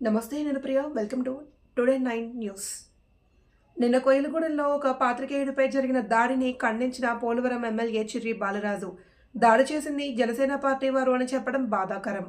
నమస్తే నేను Priya welcome to today nine news. నిన్న కోయిలగూడెంలో ఒక పాత్రికేయుడిపై జరిగిన దాడిని ఖండించిన పోలవరం ఎమ్మెల్యే చిర్రి బాలరాజు. దాడి చేసింది జనసేన పార్టీ వారు అని చెప్పడం బాధాకరం.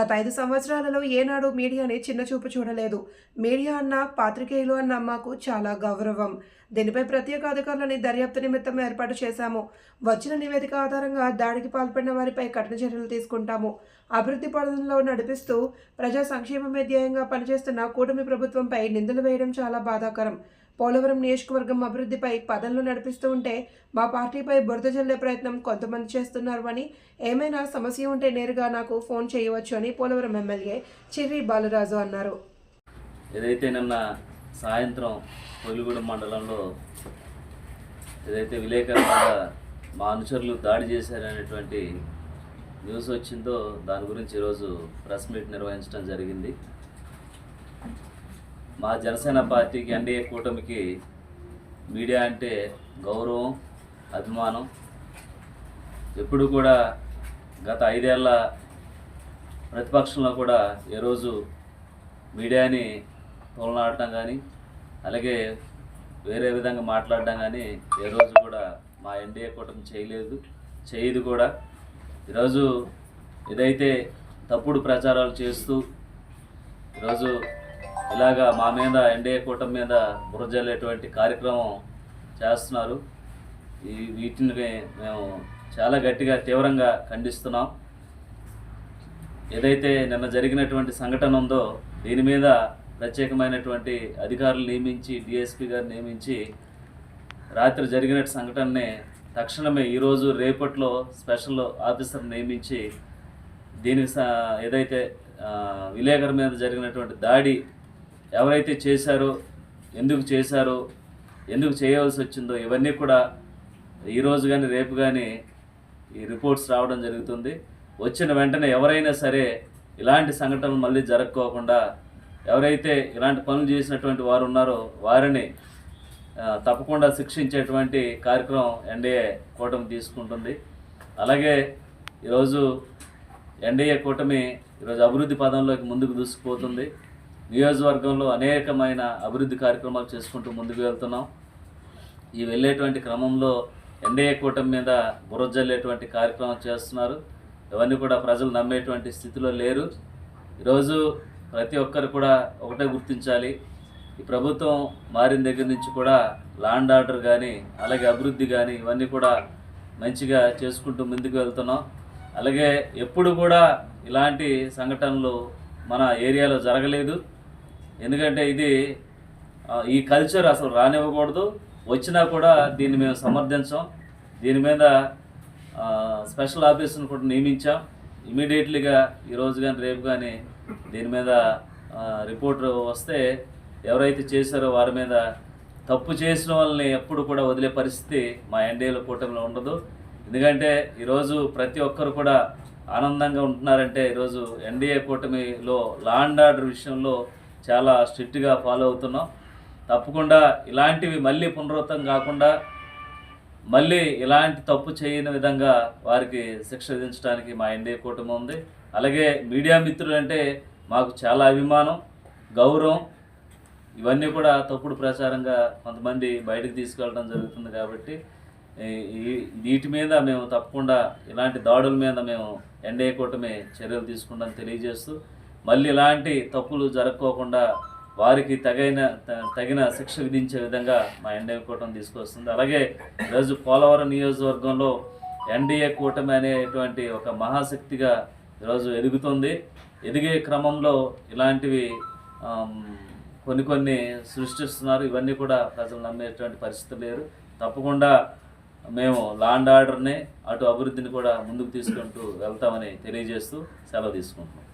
గత ఐదు సంవత్సరాలలో ఏనాడు మీడియాని చిన్నచూపు చూడలేదు. మీడియా అన్న పాత్రికేయులు అన్న మాకు చాలా గౌరవం. దీనిపై ప్రత్యేక అధికారులని దర్యాప్తు నిమిత్తం ఏర్పాటు చేశాము. వచ్చిన నివేదిక ఆధారంగా దాడికి పాల్పడిన వారిపై కఠిన చర్యలు తీసుకుంటాము. అభివృద్ధి పనుల్లో నడిపిస్తూ ప్రజా సంక్షేమమే ధ్యేయంగా పనిచేస్తున్న కూటమి ప్రభుత్వంపై నిందలు వేయడం చాలా బాధాకరం. పోలవరం నియోజకవర్గం అభివృద్ధిపై పదంలో నడిపిస్తూ ఉంటే మా పార్టీపై బురద జల్లే ప్రయత్నం కొంతమంది చేస్తున్నారు అని. ఏమైనా సమస్య ఉంటే నేరుగా నాకు ఫోన్ చేయవచ్చు అని పోలవరం ఎమ్మెల్యే చిర్రి బాలరాజు అన్నారు. ఏదైతే నిన్న సాయంత్రం పొలిగూడెం మండలంలో ఏదైతే విలేకరుల మా అనుచరులు దాడి చేశారనేటువంటి న్యూస్ వచ్చిందో దాని గురించి ఈరోజు ప్రెస్ మీట్ నిర్వహించడం జరిగింది. మా జనసేన పార్టీకి ఎన్డీఏ కూటమికి మీడియా అంటే గౌరవం అభిమానం. ఎప్పుడు కూడా గత ఐదేళ్ళ ప్రతిపక్షంలో కూడా ఏ రోజు మీడియాని తోలనాడటం కానీ అలాగే వేరే విధంగా మాట్లాడడం కానీ ఏ రోజు కూడా మా ఎన్డీఏ కూటమి చేయలేదు చేయదు కూడా. ఈరోజు ఏదైతే తప్పుడు ప్రచారాలు చేస్తూ ఈరోజు ఇలాగా మా మీద ఎన్డీఏ కూటమి మీద బురజల్లేటువంటి కార్యక్రమం చేస్తున్నారు. ఈ వీటిని మేము చాలా గట్టిగా తీవ్రంగా ఖండిస్తున్నాం. ఏదైతే నిన్న జరిగినటువంటి సంఘటన ఉందో దీని మీద ప్రత్యేకమైనటువంటి అధికారులు నియమించి డిఎస్పీ గారు నియమించి రాత్రి జరిగిన సంఘటనని తక్షణమే ఈరోజు రేపట్లో స్పెషల్ ఆఫీసర్ నియమించి దీనికి స- ఏదైతే విలేకరు మీద జరిగినటువంటి దాడి ఎవరైతే చేశారో ఎందుకు చేశారో ఎందుకు చేయవలసి వచ్చిందో ఇవన్నీ కూడా ఈరోజు కానీ రేపు కానీ ఈ రిపోర్ట్స్ రావడం జరుగుతుంది. వచ్చిన వెంటనే ఎవరైనా సరే ఇలాంటి సంఘటనలు మళ్ళీ జరగకోకుండా ఎవరైతే ఇలాంటి పనులు చేసినటువంటి వారు ఉన్నారో వారిని తప్పకుండా శిక్షించేటువంటి కార్యక్రమం ఎన్డీఏ కూటమి తీసుకుంటుంది. అలాగే ఈరోజు ఎన్డీఏ కూటమి ఈరోజు అభివృద్ధి పదంలోకి ముందుకు దూసుకుపోతుంది. నియోజకవర్గంలో అనేకమైన అభివృద్ధి కార్యక్రమాలు చేసుకుంటూ ముందుకు వెళ్తున్నాం. ఈ వెళ్ళేటువంటి క్రమంలో ఎన్డీఏ కూటమి మీద బురజల్లేటువంటి కార్యక్రమం చేస్తున్నారు. ఇవన్నీ కూడా ప్రజలు నమ్మేటువంటి స్థితిలో లేరు. ఈరోజు ప్రతి ఒక్కరు కూడా ఒకటే గుర్తించాలి. ఈ ప్రభుత్వం మారిన దగ్గర నుంచి కూడా లాండ్ ఆర్డర్ కానీ అలాగే అభివృద్ధి కానీ ఇవన్నీ కూడా మంచిగా చేసుకుంటూ ముందుకు వెళ్తున్నాం. అలాగే ఎప్పుడు కూడా ఇలాంటి సంఘటనలు మన ఏరియాలో జరగలేదు. ఎందుకంటే ఇది ఈ కల్చర్ అసలు రానివ్వకూడదు. వచ్చినా కూడా దీన్ని మేము సమర్థించాం. దీని మీద స్పెషల్ ఆఫీసును కూడా నియమించాం. ఇమీడియట్లీగా ఈరోజు కానీ రేపు కానీ దీని మీద రిపోర్టు రిపోర్ట్ వస్తే ఎవరైతే చేశారో వారి మీద తప్పు చేసిన వాళ్ళని ఎప్పుడు కూడా వదిలే పరిస్థితి మా ఎన్డీఏల కూటమిలో ఉండదు. ఎందుకంటే ఈరోజు ప్రతి ఒక్కరు కూడా ఆనందంగా ఉంటున్నారంటే ఈరోజు ఎన్డీఏ కూటమిలో లాండ్ ఆర్డర్ విషయంలో చాలా స్ట్రిక్ట్గా ఫాలో అవుతున్నాం. తప్పకుండా ఇలాంటివి మళ్ళీ పునరావృతం కాకుండా మళ్ళీ ఇలాంటి తప్పు చేయని విధంగా వారికి శిక్ష విధించడానికి మా ఎన్డీఏ కూటమి ఉంది. అలాగే మీడియా మిత్రులు అంటే మాకు చాలా అభిమానం గౌరవం. ఇవన్నీ కూడా తప్పుడు ప్రచారంగా కొంతమంది బయటకు తీసుకెళ్ళడం జరుగుతుంది కాబట్టి వీటి మీద మేము తప్పకుండా ఇలాంటి దాడుల మీద మేము ఎన్డీఏ కూటమి చర్యలు తీసుకుంటాం తెలియజేస్తూ మళ్ళీ ఇలాంటి తప్పులు జరగకోకుండా వారికి తగిన త- తగిన శిక్ష విధించే విధంగా మా ఎన్డీఏ కూటమి తీసుకొస్తుంది. అలాగే ఈరోజు పోలవరం నియోజకవర్గంలో ఎన్డీఏ కూటమి అనేటువంటి ఒక మహాశక్తిగా ఈరోజు ఎదుగుతుంది. ఎదిగే క్రమంలో ఇలాంటివి కొన్ని కొన్ని సృష్టిస్తున్నారు. ఇవన్నీ కూడా ప్రజలు నమ్మేటువంటి పరిస్థితి లేరు తప్పకుండా మేము లాండ్ ఆర్డర్ని అటు అభివృద్ధిని కూడా ముందుకు తీసుకుంటూ వెళ్తామని తెలియజేస్తూ సెలవు తీసుకుంటున్నాం.